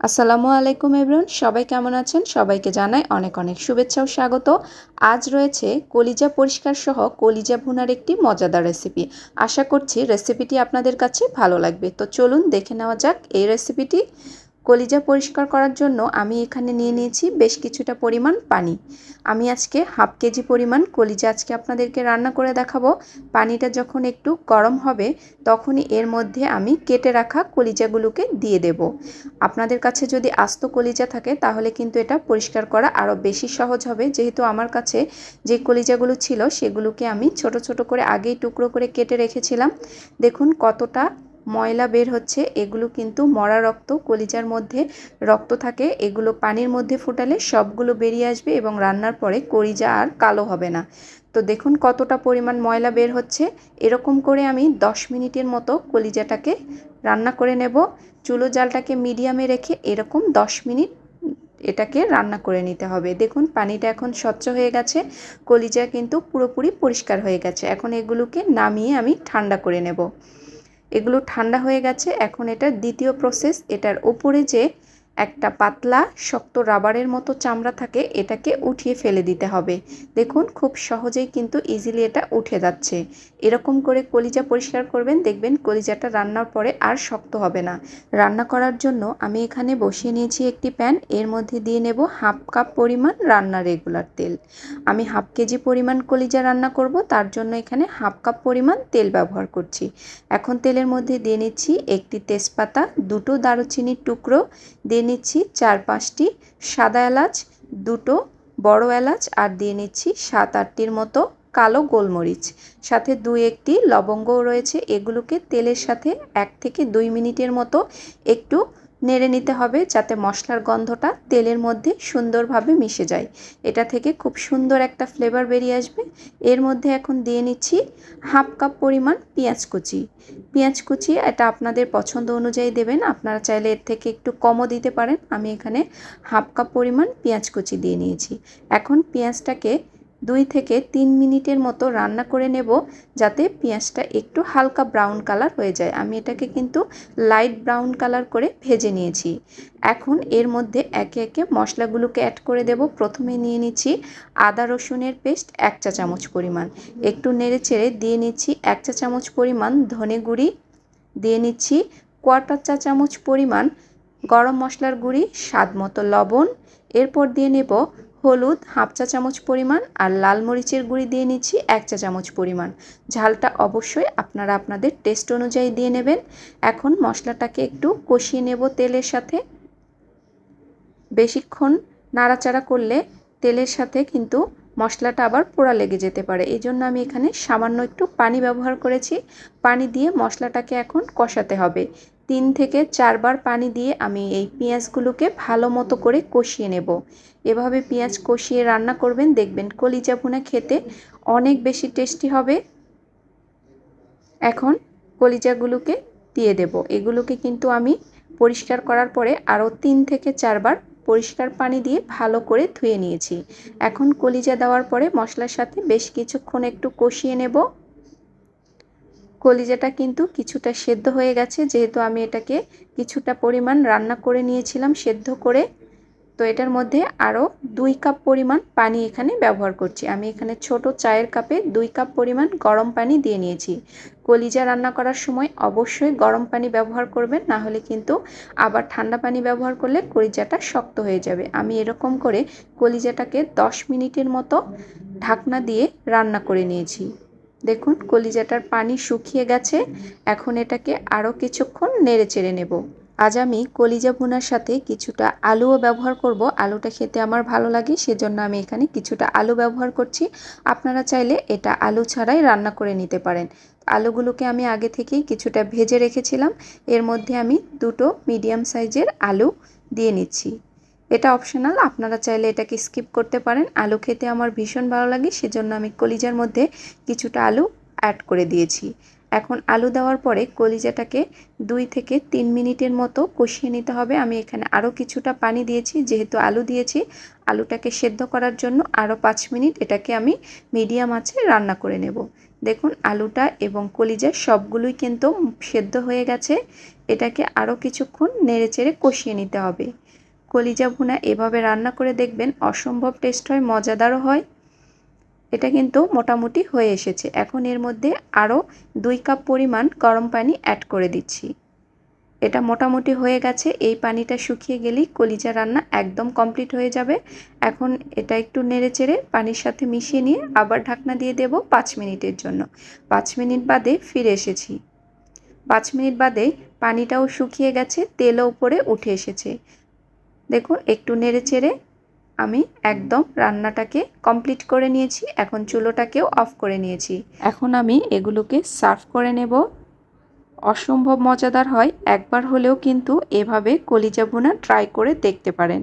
আসসালামু আলাইকুম এবরুন সবাই কেমন আছেন? সবাইকে জানাই অনেক অনেক শুভেচ্ছা ও স্বাগত। আজ রয়েছে কলিজা পরিষ্কার সহ কলিজা ভুনার একটি মজাদার রেসিপি আশা করছি রেসিপিটি আপনাদের কাছে ভালো লাগবে। তো চলুন দেখে নেওয়া যাক এই রেসিপিটি কলিজা পরিষ্কার করার জন্য আমি এখানে নিয়ে নিয়েছি বেশ কিছুটা পরিমাণ পানি। আমি আজকে হাফ কেজি পরিমাণ কলিজা আজকে আপনাদেরকে রান্না করে দেখাবো। পানিটা যখন একটু গরম হবে, তখনই এর মধ্যে আমি কেটে রাখা কলিজাগুলোকে দিয়ে দেব। আপনাদের কাছে যদি আস্ত কলিজা থাকে, তাহলে কিন্তু এটা পরিষ্কার করা আরও বেশি সহজ হবে। যেহেতু আমার কাছে যে কলিজাগুলো ছিল, সেগুলোকে আমি ছোট ছোট করে আগেই টুকরো করে কেটে রেখেছিলাম। দেখুন কতটা ময়লা বের হচ্ছে, এগুলো কিন্তু মরা রক্ত, কলিজার মধ্যে রক্ত থাকে, এগুলো পানির মধ্যে ফুটালে সবগুলো বেরিয়ে আসবে এবং রান্নার পরে কলিজা আর কালো হবে না। তো দেখুন কতটা পরিমাণ ময়লা বের হচ্ছে। এরকম করে আমি 10 মিনিটের মতো কলিজাটাকে রান্না করে নেব। চুলো জালটাকে মিডিয়ামে রেখে এরকম 10 মিনিট এটাকে রান্না করে নিতে হবে। দেখুন পানিটা এখন স্বচ্ছ হয়ে গেছে, কলিজা কিন্তু পুরোপুরি পরিষ্কার হয়ে গেছে। এখন এগুলোকে নামিয়ে আমি ঠান্ডা করে নেব। এগুলো ঠান্ডা হয়ে গেছে। এখন এটা দ্বিতীয় প্রসেস এটার ওপরে যে একটা পাতলা, শক্ত রাবারের মতো চামড়া থাকে, এটাকে উঠিয়ে ফেলে দিতে হবে। দেখুন, খুব সহজেই কিন্তু ইজিলি এটা উঠে যাচ্ছে। এরকম করে কলিজা পরিষ্কার করবেন, দেখবেন কলিজাটা রান্নার পরে আর শক্ত হবে না। রান্না করার জন্য আমি এখানে বসিয়ে নিয়েছি একটি প্যান, এর মধ্যে দিয়ে নেব হাফ কাপ পরিমাণ রান্না রেগুলার তেল। আমি হাফ কেজি পরিমাণ কলিজা রান্না করব, তার জন্য এখানে হাফ কাপ পরিমাণ তেল ব্যবহার করছি। এখন তেলের মধ্যে দিয়ে নিচ্ছি একটি তেজপাতা, দুটো দারুচিনির টুকরো, দিয়ে নিচ্ছি চার পাঁচটি সাদা এলাচ, দুটো বড় এলাচ আর দিয়ে নিচ্ছি সাত আটটির মতো কালো গোলমরিচ। সাথে দু একটি লবঙ্গও রয়েছে। এগুলোকে তেলের সাথে এক থেকে দুই মিনিটের মতো একটু নেড়ে নিতে হবে যাতে মশলার গন্ধটা তেলের মধ্যে সুন্দরভাবে মিশে যায়। এটা থেকে খুব সুন্দর একটা ফ্লেভার বেরিয়ে আসবে। এর মধ্যে এখন দিয়ে নিচ্ছি হাফ কাপ পরিমাণ পেঁয়াজ কুচি। পেঁয়াজ কুচি এটা আপনাদের পছন্দ অনুযায়ী দেবেন, আপনারা চাইলে এর থেকে একটু কমও দিতে পারেন। আমি এখানে হাফ কাপ পরিমাণ পেঁয়াজ কুচি দিয়ে নিয়েছি। এখন পেঁয়াজটাকে দুই থেকে তিন মিনিটের মতো রান্না করে নেব যাতে পেঁয়াজটা একটু হালকা ব্রাউন কালার হয়ে যায়। আমি এটাকে কিন্তু লাইট ব্রাউন কালার করে ভেজে নিয়েছি। এখন এর মধ্যে একে একে মশলাগুলোকে অ্যাড করে দেব। প্রথমে নিয়ে নিচ্ছি আদা রসুনের পেস্ট এক চা চামচ পরিমাণ। একটু নেড়ে চেড়ে দিয়ে নিচ্ছি এক চা চামচ পরিমাণ ধনে গুঁড়ি। দিয়ে নিচ্ছি কোয়ার্টার চা চামচ পরিমাণ গরম মশলার গুঁড়ি, স্বাদ মতো লবণ। এরপর দিয়ে নেব হলুদ হাফ চা চামচ পরিমাণ আর লাল মরিচের গুঁড়ি দিয়ে নিচ্ছি এক চা চামচ পরিমাণ। ঝালটা অবশ্যই আপনারা আপনাদের টেস্ট অনুযায়ী দিয়ে নেবেন। এখন মশলাটাকে একটু কষিয়ে নেব তেলের সাথে। বেশিক্ষণ নাড়াচাড়া করলে তেলের সাথে কিন্তু মশলাটা আবার পোড়া লেগে যেতে পারে। এই জন্য আমি এখানে সামান্য একটু পানি ব্যবহার করেছি। পানি দিয়ে মশলাটাকে এখন কষাতে হবে। তিন থেকে চারবার পানি দিয়ে আমি এই পেঁয়াজগুলোকে ভালো মতো করে কষিয়ে নেব। এভাবে পেঁয়াজ কষিয়ে রান্না করবেন, দেখবেন কলিজা ভুনা খেতে অনেক বেশি টেস্টি হবে। এখন কলিজাগুলোকে দিয়ে দেব। এগুলোকে কিন্তু আমি পরিষ্কার করার পরে আরও তিন থেকে চারবার পরিষ্কার পানি দিয়ে ভালো করে ধুয়ে নিয়েছি। এখন কলিজা দেওয়ার পরে মশলার সাথে বেশ কিছুক্ষণ একটু কষিয়ে নেব। কলিজাটা কিন্তু কিছুটা সেদ্ধ হয়ে গেছে। যেহেতু আমি এটাকে কিছুটা পরিমাণ রান্না করে নিয়েছিলাম সেদ্ধ করে, তো এটার মধ্যে আরও দুই কাপ পরিমাণ পানি এখানে ব্যবহার করছি। আমি এখানে ছোট চায়ের কাপে দুই কাপ পরিমাণ গরম পানি দিয়ে নিয়েছি। কলিজা রান্না করার সময় অবশ্যই গরম পানি ব্যবহার করবেন, না হলে কিন্তু আবার ঠান্ডা পানি ব্যবহার করলে কলিজাটা শক্ত হয়ে যাবে। আমি এরকম করে কলিজাটাকে 10 মিনিটের মতো ঢাকনা দিয়ে রান্না করে নিয়েছি। দেখুন, কলিজাটার পানি শুকিয়ে গেছে। এখন এটাকে আরও কিছুক্ষণ নেড়ে চেড়ে নেব। আজ আমি কলিজা ভুনার সাথে কিছুটা আলুও ব্যবহার করব। আলুটা খেতে আমার ভালো লাগে, সেজন্য আমি এখানে কিছুটা আলু ব্যবহার করছি। আপনারা চাইলে এটা আলু ছাড়াই রান্না করে নিতে পারেন। আলুগুলোকে আমি আগে থেকেই কিছুটা ভেজে রেখেছিলাম। এর মধ্যে আমি দুটো মিডিয়াম সাইজের আলু দিয়ে নিচ্ছি। এটা অপশনাল আপনারা চাইলে এটাকে স্কিপ করতে পারেন। আলু খেতে আমার ভীষণ ভালো লাগে, সেজন্য আমি কলিজার মধ্যে কিছুটা আলু অ্যাড করে দিয়েছি। এখন আলু দেওয়ার পরে কলিজাটাকে দুই থেকে তিন মিনিটের মতো কষিয়ে নিতে হবে। আমি এখানে আরও কিছুটা পানি দিয়েছি, যেহেতু আলু দিয়েছি। আলুটাকে সেদ্ধ করার জন্য আরও পাঁচ মিনিট এটাকে আমি মিডিয়াম আছে রান্না করে নেব। দেখুন, আলুটা এবং কলিজা সবগুলোই কিন্তু সেদ্ধ হয়ে গেছে। এটাকে আরও কিছুক্ষণ নেড়েচেড়ে কষিয়ে নিতে হবে। কলিজা ভুনা এভাবে রান্না করে দেখবেন অসম্ভব টেস্ট হয়, মজাদারও হয়। এটা কিন্তু মোটামুটি হয়ে এসেছে। এখন এর মধ্যে আরও দুই কাপ পরিমাণ গরম পানি অ্যাড করে দিচ্ছি। এটা মোটামুটি হয়ে গেছে। এই পানিটা শুকিয়ে গেলেই কলিজা রান্না একদম কমপ্লিট হয়ে যাবে। এখন এটা একটু নেড়ে চেড়ে পানির সাথে মিশিয়ে নিয়ে আবার ঢাকনা দিয়ে দেব পাঁচ মিনিটের জন্য। পাঁচ মিনিট বাদে ফিরে এসেছি। পাঁচ মিনিট বাদে পানিটাও শুকিয়ে গেছে, তেলও উপরে উঠে এসেছে। দেখুন, একটু নেড়ে চেড়ে আমি একদম রান্নাটাকে কমপ্লিট করে নিয়েছি। এখন চুলোটাকেও অফ করে নিয়েছি। এখন আমি এগুলোকে সার্ভ করে নেব। অসম্ভব মজাদার হয়। একবার হলেও কিন্তু এভাবে কলিজা ভুনা ট্রাই করে দেখতে পারেন।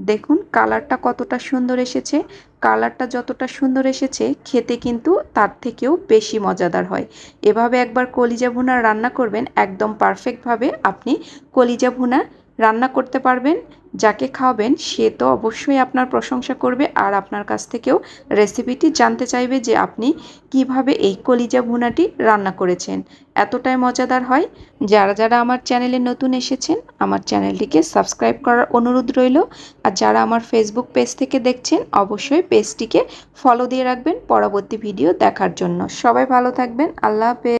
দেখুন কালারটা কতটা সুন্দর এসেছে। কালারটা যতটা সুন্দর এসেছে, খেতে কিন্তু তার থেকেও বেশি মজাদার হয়। এভাবে একবার কলিজা ভুনা রান্না করবেন, একদম পারফেক্টভাবে আপনি কলিজা ভুনা রান্না করতে পারবেন, যাকে খাওয়াবেন, সে তো অবশ্যই আপনার প্রশংসা করবে আর আপনার কাছ থেকেও রেসিপিটি জানতে চাইবে যে আপনি কীভাবে এই কলিজা ভুনাটি রান্না করেছেন। এতটাই মজাদার হয়। যারা যারা আমার চ্যানেলে নতুন এসেছেন, আমার চ্যানেলটিকে সাবস্ক্রাইব করার অনুরোধ রইল। আর যারা আমার ফেসবুক পেজ থেকে দেখছেন, অবশ্যই পেজটিকে ফলো দিয়ে রাখবেন পরবর্তী ভিডিও দেখার জন্য। সবাই ভালো থাকবেন। আল্লাহ হাফেজ।